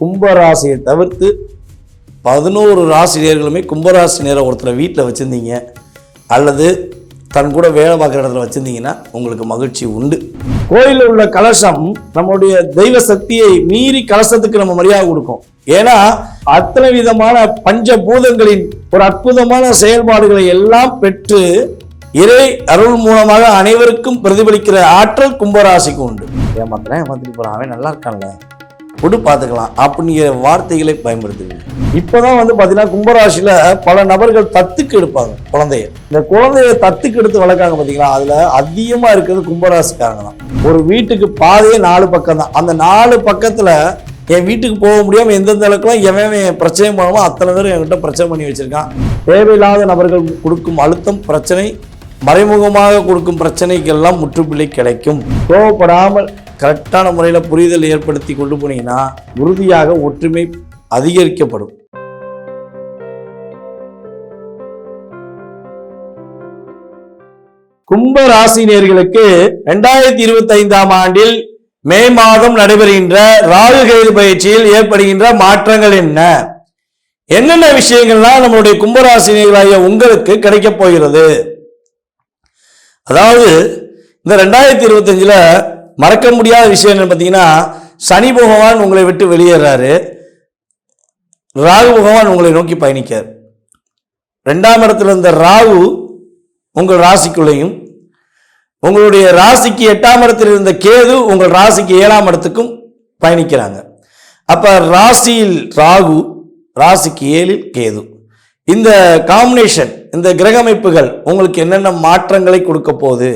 கும்பராசியை தவிர்த்து பதினோரு ராசினியர்களுமே கும்பராசி நேரம் ஒருத்தரை வீட்டில் வச்சுருந்தீங்க அல்லது தன் கூட வேலை பார்க்குற இடத்துல வச்சுருந்தீங்கன்னா உங்களுக்கு மகிழ்ச்சி உண்டு. கோயிலில் உள்ள கலசம் நம்மளுடைய தெய்வ சக்தியை மீறி கலசத்துக்கு நம்ம மரியாதை கொடுக்கும். ஏன்னா அத்தனை விதமான பஞ்ச பூதங்களின் ஒரு அற்புதமான செயல்பாடுகளை எல்லாம் பெற்று இறை அருள் மூலமாக அனைவருக்கும் பிரதிபலிக்கிற ஆற்றல் கும்பராசிக்கு உண்டு. ஏமாத்துறேன் ஏமாத்திட்டு போகிறான் அவன் நல்லா இருக்கான்ல. விடு பார்த்துக்கலாம் அப்படிங்கிற வார்த்தைகளை பயன்படுத்துவீங்க இப்போதான் வந்து பார்த்தீங்கன்னா கும்பராசியில் பல நபர்கள் தத்துக்கு எடுப்பாங்க குழந்தைய. இந்த குழந்தைய தத்துக்கு எடுத்து வளர்க்காங்க பார்த்தீங்களா அதில் அதிகமாக இருக்கிறது கும்பராசிக்காரங்க தான் ஒரு வீட்டுக்கு பாதையே நாலு பக்கம் தான் அந்த நாலு பக்கத்தில் என் வீட்டுக்கு போக முடியாமல் எந்தெந்த அளவுக்குலாம் எவன் என் பிரச்சனை மூலமாக அத்தனை பேரும் என்கிட்ட பிரச்சனை பண்ணி வச்சுருக்கான். தேவையில்லாத நபர்கள் கொடுக்கும் அழுத்தம் பிரச்சனை மறைமுகமாக கொடுக்கும் பிரச்சனைக்கெல்லாம் முற்றுப்புள்ளி கிடைக்கும். கோவப்படாமல் கரெக்டான முறையில் புரிதல் ஏற்படுத்தி கொண்டு போனீங்கன்னா உறுதியாக ஒற்றுமை அதிகரிக்கப்படும். கும்ப ராசினியர்களுக்கு ரெண்டாயிரத்தி இருபத்தி ஐந்தாம் ஆண்டில் மே மாதம் நடைபெறுகின்ற ராகு கேது பயிற்சியில் ஏற்படுகின்ற மாற்றங்கள் என்ன? என்னென்ன விஷயங்கள்லாம் நம்மளுடைய கும்பராசினியர்களாகிய உங்களுக்கு கிடைக்கப் போகிறது? அதாவது இந்த ரெண்டாயிரத்தி இருபத்தஞ்சில் மறக்க முடியாத விஷயம் என்னன்னு பார்த்தீங்கன்னா சனி பகவான் உங்களை விட்டு வெளியேறாரு. ராகு பகவான் உங்களை நோக்கி பயணிக்கார் ரெண்டாம் இடத்துல இருந்த ராகு உங்கள் ராசிக்குள்ளேயும் உங்களுடைய ராசிக்கு எட்டாம் இடத்தில் இருந்த கேது உங்கள் ராசிக்கு ஏழாம் இடத்துக்கும் பயணிக்கிறாங்க. அப்போ ராசியில் ராகு ராசிக்கு ஏழில் கேது. இந்த காம்பினேஷன் இந்த கிரகமைப்புகள் உங்களுக்கு என்னென்ன மாற்றங்களை கொடுக்க போகுது?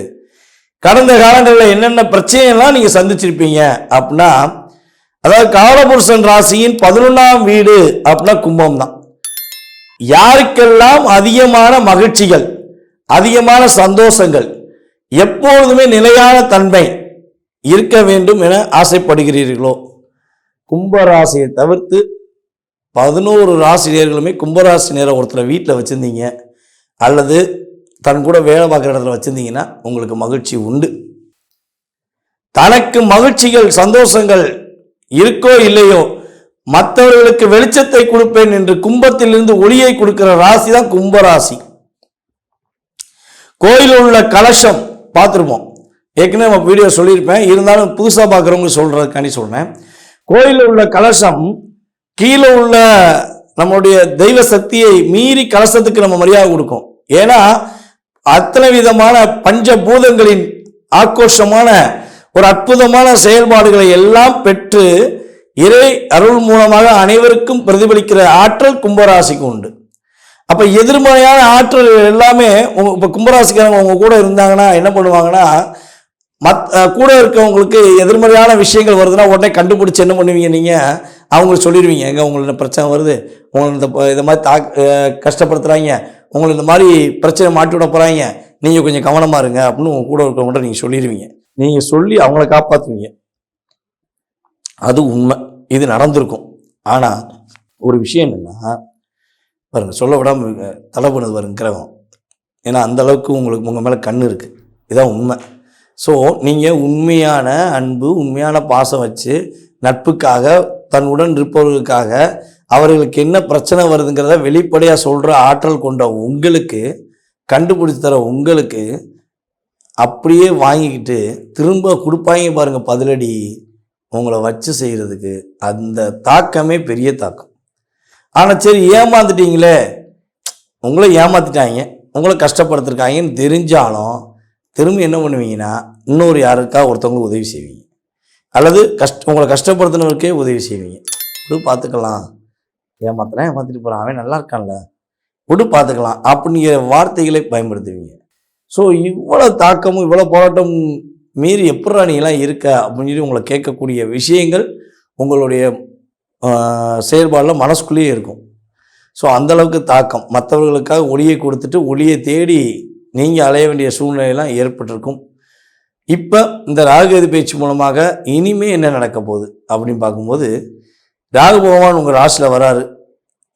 கடந்த காலங்களில் என்னென்ன பிரச்சனையெல்லாம் நீங்கள் சந்திச்சிருப்பீங்க அப்படின்னா அதாவது காலபுருஷன் ராசியின் பதினொன்றாம் வீடு அப்படின்னா கும்பம் தான். யாருக்கெல்லாம் அதிகமான மகிழ்ச்சிகள் அதிகமான சந்தோஷங்கள் எப்பொழுதுமே நிலையான தன்மை இருக்க வேண்டும் என ஆசைப்படுகிறீர்களோ கும்பராசியை தவிர்த்து பதினோரு ராசினியர்களுமே கும்பராசி நேரம் ஒருத்தரை வீட்டில் வச்சுருந்தீங்க அல்லது தன் கூட வேலை பார்க்குற இடத்துல வச்சுருந்தீங்கன்னா உங்களுக்கு மகிழ்ச்சி உண்டு. தனக்கு மகிழ்ச்சிகள் சந்தோஷங்கள் இருக்கோ இல்லையோ மற்றவர்களுக்கு வெளிச்சத்தை கொடுப்பேன் என்று கும்பத்திலிருந்து ஒளியை கொடுக்கிற ராசி தான் கும்பராசி. கோயிலில் உள்ள கலசம் பார்த்துருப்போம். ஏற்கனவே நம்ம வீடியோ சொல்லியிருப்பேன். இருந்தாலும் புதுசாக பார்க்குறவங்க சொல்கிறதுக்காண்டி சொல்கிறேன் கோயிலில் உள்ள கலசம் கீழே உள்ள நம்மளுடைய தெய்வ சக்தியை மீறி கலசத்துக்கு நம்ம மரியாதை கொடுக்கும். ஏன்னா அத்தனை விதமான பஞ்சபூதங்களின் ஆக்ரோஷமான ஒரு அற்புதமான செயல்பாடுகளை எல்லாம் பெற்று இறை அருள் மூலமாக அனைவருக்கும் பிரதிபலிக்கிற ஆற்றல் கும்பராசிக்கு உண்டு. அப்போ எதிர்மறையான ஆற்றல் எல்லாமே உங்க இப்ப கும்பராசிக்காரங்க உங்க கூட இருந்தாங்கன்னா என்ன பண்ணுவாங்கன்னா மத் கூட இருக்கவங்களுக்கு எதிர்மறையான விஷயங்கள் வருதுன்னா உடனே கண்டுபிடிச்சி என்ன பண்ணுவீங்க நீங்கள் அவங்களுக்கு சொல்லிடுவீங்க. எங்கே உங்களுக்கு பிரச்சனை வருது? உங்களுக்கு இந்த இதை மாதிரி தா கஷ்டப்படுத்துகிறாங்க கஷ்டப்படுத்துறாங்க. இந்த மாதிரி பிரச்சனை மாட்டி விட போகிறாங்க நீங்கள் கொஞ்சம் கவனமாக இருங்க அப்படின்னு உங்கள் கூட இருக்கவங்கள்ட்ட நீங்கள் சொல்லிடுவீங்க. நீங்கள் சொல்லி அவங்கள காப்பாற்றுவீங்க அது உண்மை. இது நடந்திருக்கும். ஆனால் ஒரு விஷயம் என்னென்னா பாருங்கள் சொல்ல விடாமல் இருங்க, தலை பாருங்க கிரகம். ஏன்னா அந்த அளவுக்கு உங்களுக்கு உங்கள் மேலே கண் இருக்குது இதான் உண்மை. ஸோ நீங்கள் உண்மையான அன்பு உண்மையான பாசம் வச்சு நட்புக்காக தன்னுடன் இருப்பவர்களுக்காக அவர்களுக்கு என்ன பிரச்சனை வருதுங்கிறத வெளிப்படையாக சொல்கிற ஆற்றல் கொண்ட உங்களுக்கு கண்டுபிடிச்சு தர உங்களுக்கு அப்படியே வாங்கிக்கிட்டு திரும்ப கொடுப்பாங்க பாருங்கள் பதிலடி. உங்களை வச்சு செய்கிறதுக்கு அந்த தாக்கமே பெரிய தாக்கம். ஆனால் சரி ஏமாந்துட்டீங்களே. உங்களை ஏமாத்திட்டாங்க. உங்களை கஷ்டப்படுத்திருக்காங்கன்னு தெரிஞ்சாலும் திரும்ப என்ன பண்ணுவீங்கன்னா இன்னொரு யாருக்கா ஒருத்தவங்களுக்கு உதவி செய்வீங்க. அல்லது கஷ்ட உங்களை கஷ்டப்படுத்தினவருக்கே உதவி செய்வீங்க. விடு பார்த்துக்கலாம். ஏமாத்துறேன் ஏமாத்திட்டு போகிறான் அவன் நல்லா இருக்கான்ல. விடு பார்த்துக்கலாம். அப்படிங்கிற வார்த்தைகளை பயன்படுத்துவீங்க. ஸோ இவ்வளோ தாக்கமும் இவ்வளோ போராட்டம் மீறி எப்படா நீங்களாம் இருக்க? அப்படின்னு சொல்லி உங்களை கேட்கக்கூடிய விஷயங்கள் உங்களுடைய செயல்பாடில் மனசுக்குள்ளேயே இருக்கும். ஸோ அந்தளவுக்கு தாக்கம். மற்றவர்களுக்காக ஒளியை கொடுத்துட்டு ஒளியை தேடி நீங்கள் அலைய வேண்டிய சூழ்நிலையெல்லாம் ஏற்பட்டிருக்கும். இப்போ இந்த ராகுகேது பேச்சு மூலமாக இனிமே என்ன நடக்க போகுது அப்படின்னு பார்க்கும்போது ராகு பகவான் உங்கள் ராசியில் வராரு.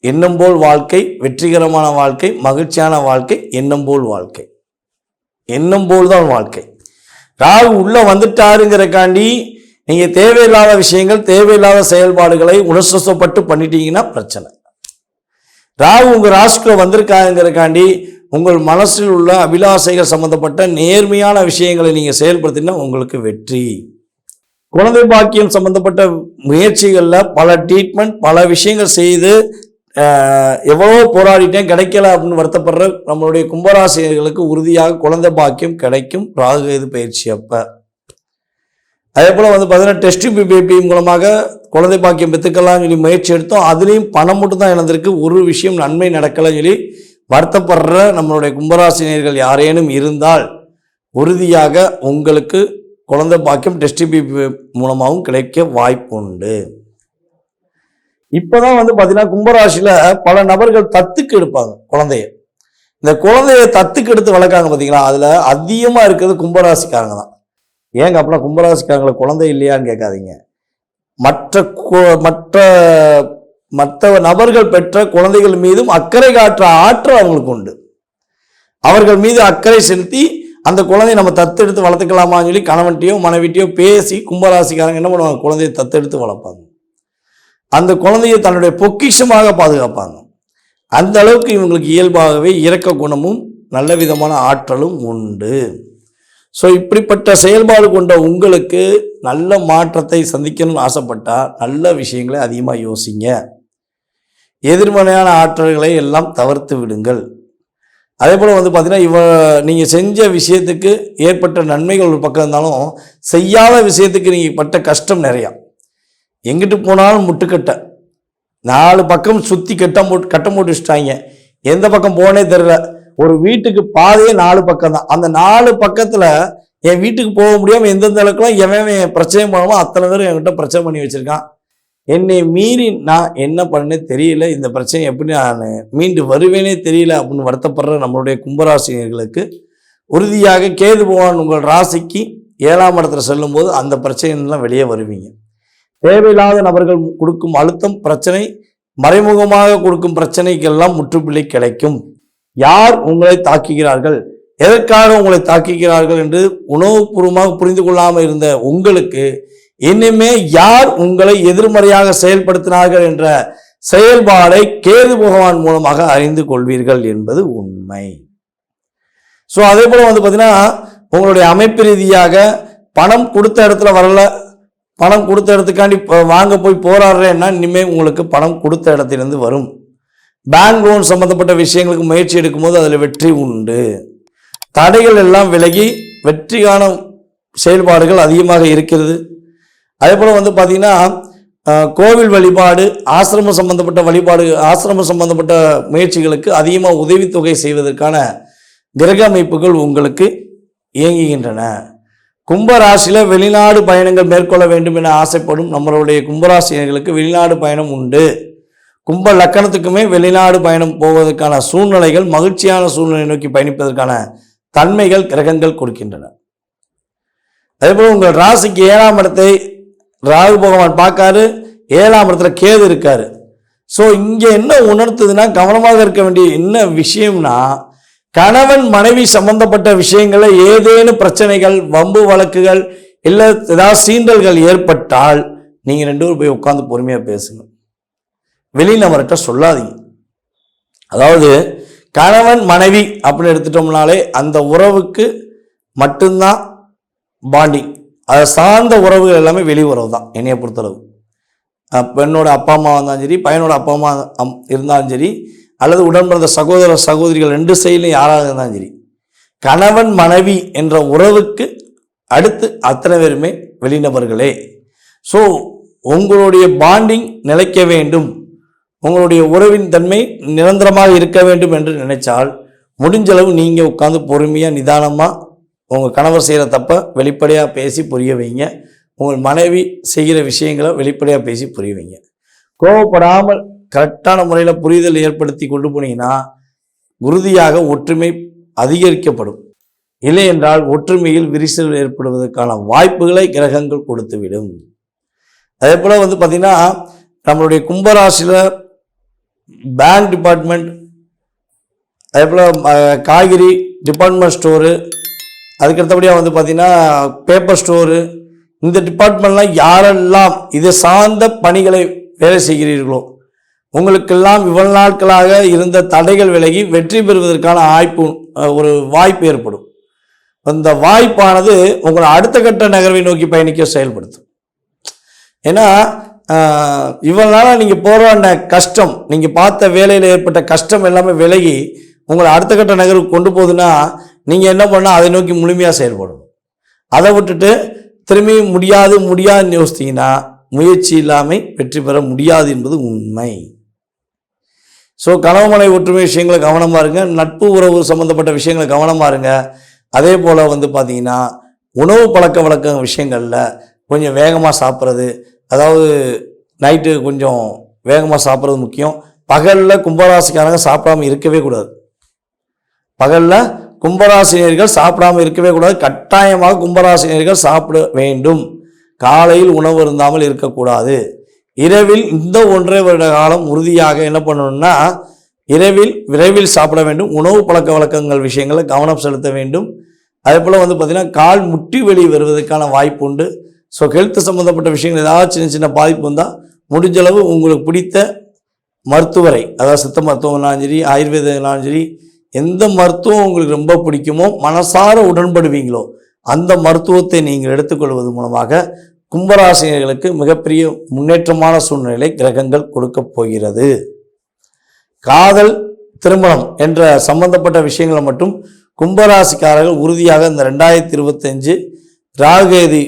எண்ணம் போல் வாழ்க்கை வெற்றிகரமான வாழ்க்கை மகிழ்ச்சியான வாழ்க்கை எண்ணம் போல் வாழ்க்கை. எண்ணம் போல் தான் வாழ்க்கை. ராகு உள்ளே வந்துட்டாருங்கிறக்காண்டி நீங்கள் தேவையில்லாத விஷயங்கள் தேவையில்லாத செயல்பாடுகளை உணர்ச்சப்பட்டு பண்ணிட்டீங்கன்னா பிரச்சனை. ராகு உங்கள் ராசிக்குள்ள வந்திருக்காங்கிறக்காண்டி உங்கள் மனசில் உள்ள அபிலாசைகள் சம்பந்தப்பட்ட நேர்மையான விஷயங்களை நீங்கள் செயல்படுத்தினா உங்களுக்கு வெற்றி. குழந்தை பாக்கியம் சம்பந்தப்பட்ட முயற்சிகளில் பல ட்ரீட்மெண்ட் பல விஷயங்கள் செய்து எவ்வளோ போராடிட்டேன் கிடைக்கல அப்படின்னு வருத்தப்படுற நம்மளுடைய கும்பராசிரியர்களுக்கு உறுதியாக குழந்தை பாக்கியம் கிடைக்கும். ராகு இது பயிற்சி அப்போ. அதே போல் வந்து பார்த்தீங்கன்னா டெஸ்ட் பேபி மூலமாக குழந்தை பாக்கியம் பெற்றுக்கலாம்னு சொல்லி முயற்சி எடுத்தோம். அதுலேயும் பணம் மட்டும் தான் இழந்திருக்கு. ஒரு விஷயம் நன்மை நடக்கலைன்னு சொல்லி வருத்தப்படுற நம்மளுடைய கும்பராசினியர்கள் யாரேனும் இருந்தால் உறுதியாக உங்களுக்கு குழந்தை பாக்கியம் டெஸ்ட் மூலமாகவும் கிடைக்க வாய்ப்பு உண்டு. இப்போதான் வந்து பார்த்தீங்கன்னா கும்பராசியில் பல நபர்கள் தத்துக்கு எடுப்பாங்க குழந்தைய. இந்த குழந்தைய தத்துக்கு எடுத்து வளர்க்காங்க பார்த்தீங்களா அதில் அதிகமாக இருக்கிறது கும்பராசிக்காரங்க தான். ஏங்க அப்படின்னா கும்பராசிக்காரங்களை குழந்தை இல்லையான்னு கேட்காதீங்க. மற்ற மற்ற மற்ற நபர்கள் பெற்ற குழந்தைகள் மீதும் அக்கறை காட்டுற ஆற்றல் அவங்களுக்கு உண்டு. அவர்கள் மீது அக்கறை செலுத்தி அந்த குழந்தையை நம்ம தத்தெடுத்து வளர்த்துக்கலாமான்னு சொல்லி கணவன்ட்டையோ மனைவிட்டையோ பேசி கும்பராசிக்காரங்க என்ன பண்ணுவாங்க? குழந்தையை தத்தெடுத்து வளர்ப்பாங்க. அந்த குழந்தையை தன்னுடைய பொக்கிஷமாக பாதுகாப்பாங்க. அந்த அளவுக்கு இவங்களுக்கு இயல்பாகவே இரக்க குணமும் நல்ல விதமான ஆற்றலும் உண்டு. ஸோ இப்படிப்பட்ட செயல்பாடு கொண்ட உங்களுக்கு நல்ல மாற்றத்தை சந்திக்கணும்னு ஆசைப்பட்டால் நல்ல விஷயங்களை அதிகமாக யோசிங்க. எதிர்மறையான ஆற்றல்களை எல்லாம் தவிர்த்து விடுங்கள். அதே போல் வந்து பார்த்தீங்கன்னா இவ நீங்கள் செஞ்ச விஷயத்துக்கு ஏற்பட்ட நன்மைகள் ஒரு பக்கம் இருந்தாலும் செய்யாத விஷயத்துக்கு நீங்கள் பட்ட கஷ்டம் நிறையா. எங்கிட்டு போனாலும் முட்டுக்கட்டை நாலு பக்கம் சுற்றி கட்டம் போட்டு கட்டம் போட்டு வச்சுட்டாங்க எந்த பக்கம் போனே தெரில ஒரு வீட்டுக்கு பாதையே நாலு பக்கம் தான். அந்த நாலு பக்கத்தில் என் வீட்டுக்கு போக முடியாமல் எந்தெந்த அளவுக்குலாம் எவன் என் பிரச்சனை பண்ணுமோ அத்தனை பேரும் என்கிட்ட பிரச்சனை பண்ணி வச்சுருக்கான். என்னை மீறி நான் என்ன பண்ணேன்னு தெரியல. இந்த பிரச்சனை எப்படி நான் மீண்டு வருவேனே தெரியல அப்படின்னு வருத்தப்படுற நம்மளுடைய கும்பராசினியர்களுக்கு உறுதியாக கேது பகவான் உங்கள் ராசிக்கு ஏழாம் இடத்துல செல்லும்போது அந்த பிரச்சனைலாம் வெளியே வருவீங்க. தேவையில்லாத நபர்கள் கொடுக்கும் அழுத்தம் பிரச்சனை மறைமுகமாக கொடுக்கும் பிரச்சனைக்கெல்லாம் முற்றுப்புள்ளி கிடைக்கும். யார் உங்களை தாக்குகிறார்கள்? எதற்காக உங்களை தாக்குகிறார்கள் என்று உணவுபூர்வமாக புரிந்து கொள்ளாமல் இருந்த உங்களுக்கு இனிமே யார் உங்களை எதிர்மறையாக செயல்படுத்தினார்கள் என்ற செயல்பாடை கேது பகவான் மூலமாக அறிந்து கொள்வீர்கள் என்பது உண்மை. ஸோ அதே போல் வந்து பார்த்தீங்கன்னா உங்களுடைய அமைப்பு ரீதியாக பணம் கொடுத்த இடத்துல வரல பணம் கொடுத்த இடத்துக்காண்டி இப்போ வாங்க போய் போராடுறேன்னா இனிமேல் உங்களுக்கு பணம் கொடுத்த இடத்திலிருந்து வரும். பேங்க் லோன் சம்பந்தப்பட்ட விஷயங்களுக்கு முயற்சி எடுக்கும்போது அதில் வெற்றி உண்டு. தடைகள் எல்லாம் விலகி வெற்றிக்கான செயல்பாடுகள் அதிகமாக இருக்கிறது. அதே போல் வந்து பார்த்திங்கன்னா கோவில் வழிபாடு ஆசிரமம் சம்பந்தப்பட்ட வழிபாடு ஆசிரமம் சம்பந்தப்பட்ட முயற்சிகளுக்கு அதிகமாக உதவித்தொகை செய்வதற்கான கிரக அமைப்புகள் உங்களுக்கு இயங்குகின்றன. கும்பராசியில் வெளிநாடு பயணங்கள் மேற்கொள்ள வேண்டும் என ஆசைப்படும் நம்மளுடைய கும்பராசினர்களுக்கு வெளிநாடு பயணம் உண்டு. கும்ப லக்கணத்துக்குமே வெளிநாடு பயணம் போவதற்கான சூழ்நிலைகள் மகிழ்ச்சியான சூழ்நிலை நோக்கி பயணிப்பதற்கான தன்மைகள் கிரகங்கள் கொடுக்கின்றன. அதேபோல் உங்கள் ராசிக்கு ஏழாம் இடத்தை ராகு பகவான் பார்க்காரு ஏழாம் இடத்துல கேது இருக்கார். ஸோ இங்கே என்ன உணர்த்துதுன்னா கவனமாக இருக்க வேண்டிய என்ன விஷயம்னா கணவன் மனைவி சம்பந்தப்பட்ட விஷயங்களில் ஏதேனும் பிரச்சனைகள் வம்பு வழக்குகள் இல்லை ஏதாவது சீண்டல்கள் ஏற்பட்டால் நீங்கள் ரெண்டு பேரும் போய் உட்காந்து பொறுமையாக பேசுங்க. வெளிநபர்கிட்ட சொல்லாதீங்க. அதாவது கணவன் மனைவி அப்படின்னு எடுத்துட்டோம்னாலே அந்த உறவுக்கு மட்டும்தான் பாண்டிங் அதை சார்ந்த உறவுகள் எல்லாமே வெளி உறவு தான் என்னையை பொறுத்தளவு. பெண்ணோட அப்பா அம்மா இருந்தாலும் சரி பையனோட அப்பா அம்மா அம்- இருந்தாலும் சரி அல்லது உடன்பிறந்த சகோதர சகோதரிகள் ரெண்டு சைட்லையும் யாராக இருந்தாலும் சரி கணவன் மனைவி என்ற உறவுக்கு அடுத்து அத்தனை பேருமே வெளிநபர்களே. ஸோ உங்களுடைய பாண்டிங் நிலைக்க வேண்டும். உங்களுடைய உறவின் தன்மை நிரந்தரமாக இருக்க வேண்டும் என்று நினைச்சால் முடிஞ்சளவு நீங்கள் உட்காந்து பொறுமையாக நிதானமாக உங்கள் கணவர் செய்கிற தப்பை வெளிப்படையாக பேசி புரிய வைங்க. உங்கள் மனைவி செய்கிற விஷயங்களை வெளிப்படையாக பேசி புரிய வைங்க. கோவப்படாமல் கரெக்டான முறையில் புரிதல் ஏற்படுத்தி கொண்டு போனீங்கன்னா உறுதியாக ஒற்றுமை அதிகரிக்கப்படும். இல்லை என்றால் ஒற்றுமையில் விரிசல் ஏற்படுவதற்கான வாய்ப்புகளை கிரகங்கள் கொடுத்துவிடும். அதே போல் வந்து பார்த்திங்கன்னா நம்மளுடைய கும்பராசியில் பேங்க் டிபார்ட்மெண்ட் அதே போல் காய்கறி டிபார்ட்மெண்ட் ஸ்டோரு அதுக்கடுத்தபடியாக வந்து பார்த்திங்கன்னா பேப்பர் ஸ்டோரு இந்த டிபார்ட்மெண்ட்லாம் யாரெல்லாம் இதை சார்ந்த பணிகளை வேலை செய்கிறீர்களோ உங்களுக்கெல்லாம் இவ்வளவு நாட்களாக இருந்த தடைகள் விலகி வெற்றி பெறுவதற்கான வாய்ப்பு ஒரு வாய்ப்பு ஏற்படும். அந்த வாய்ப்பானது உங்களை அடுத்த கட்ட நகர்வை நோக்கி பயணிக்க செயல்படுத்தும். ஏன்னா இவ்வளோ இவ்வளவு நாளாக நீங்கள் போராடின கஷ்டம் நீங்கள் பார்த்த வேலையில் ஏற்பட்ட கஷ்டம் எல்லாமே விலகி உங்களை அடுத்த கட்ட நகருக்கு கொண்டு போகுதுன்னா நீங்கள் என்ன பண்ணால் அதை நோக்கி முழுமையாக செயல்படும் அதை விட்டுட்டு திரும்பி முடியாது முடியாதுன்னு யோசித்தீங்கன்னா முயற்சி இல்லாமல் வெற்றி பெற முடியாது என்பது உண்மை. ஸோ கணவமனை ஒற்றுமை விஷயங்களை கவனமாக இருங்க. நட்பு உறவு சம்மந்தப்பட்ட விஷயங்களை கவனமாக இருங்க. அதே போல் வந்து பார்த்தீங்கன்னா உணவு பழக்க வழக்க விஷயங்களில் கொஞ்சம் வேகமாக சாப்பிட்றது அதாவது நைட்டு கொஞ்சம் வேகமாக சாப்பிட்றது முக்கியம். பகலில் கும்பராசிக்காரங்க சாப்பிடாம இருக்கவே கூடாது. பகலில் கும்பராசினியர்கள் சாப்பிடாமல் இருக்கவே கூடாது. கட்டாயமாக கும்பராசினியர்கள் சாப்பிட வேண்டும். காலையில் உணவு இருந்தாமல் இருக்கக்கூடாது. இரவில் இந்த ஒன்றரை வருட காலம் உறுதியாக என்ன பண்ணணும்னா இரவில் விரைவில் சாப்பிட வேண்டும். உணவு பழக்க வழக்கங்கள் விஷயங்களில் கவனம் செலுத்த வேண்டும். அதே போல் வந்து பார்த்திங்கன்னா கால் முட்டி வெளி வருவதற்கான வாய்ப்பு உண்டு. ஸோ ஹெல்த் சம்மந்தப்பட்ட விஷயங்கள் ஏதாவது சின்ன சின்ன பாதிப்பு வந்தால் முடிஞ்சளவு உங்களுக்கு பிடித்த மருத்துவரை அதாவது சித்த மருத்துவம்னாலும் சரி ஆயுர்வேதம்னாலும் சரி எந்த மருத்துவம் உங்களுக்கு ரொம்ப பிடிக்குமோ மனசார உடன்படுவீங்களோ அந்த மருத்துவத்தை நீங்கள் எடுத்துக்கொள்வது மூலமாக கும்பராசினியர்களுக்கு மிகப்பெரிய முன்னேற்றமான சூழ்நிலை கிரகங்கள் கொடுக்கப் போகிறது. காதல் திருமணம் என்ற சம்பந்தப்பட்ட விஷயங்களை மட்டும் கும்பராசிக்காரர்கள் உறுதியாக இந்த ரெண்டாயிரத்தி இருபத்தஞ்சு ராகுகேதி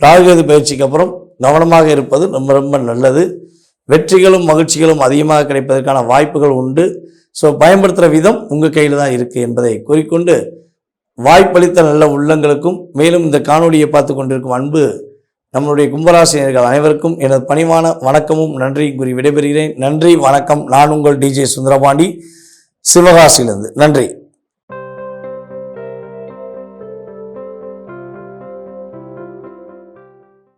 ராகுகேது பயிற்சிக்கு அப்புறம் கவனமாக இருப்பது ரொம்ப ரொம்ப நல்லது. வெற்றிகளும் மகிழ்ச்சிகளும் அதிகமாக கிடைப்பதற்கான வாய்ப்புகள் உண்டு. ஸோ பயன்படுத்துகிற விதம் உங்கள் கையில் தான் இருக்குது என்பதை கூறிக்கொண்டு வாய்ப்பளித்த நல்ல உள்ளங்களுக்கும் மேலும் இந்த காணொலியை பார்த்து கொண்டிருக்கும் அன்பு நம்மளுடைய கும்பராசினியர்கள் அனைவருக்கும் எனது பணிவான வணக்கமும் நன்றியும் கூறி விடைபெறுகிறேன். நன்றி வணக்கம். நான் உங்கள் டிஜே சுந்தரபாண்டி சிவகாசியிலிருந்து. நன்றி.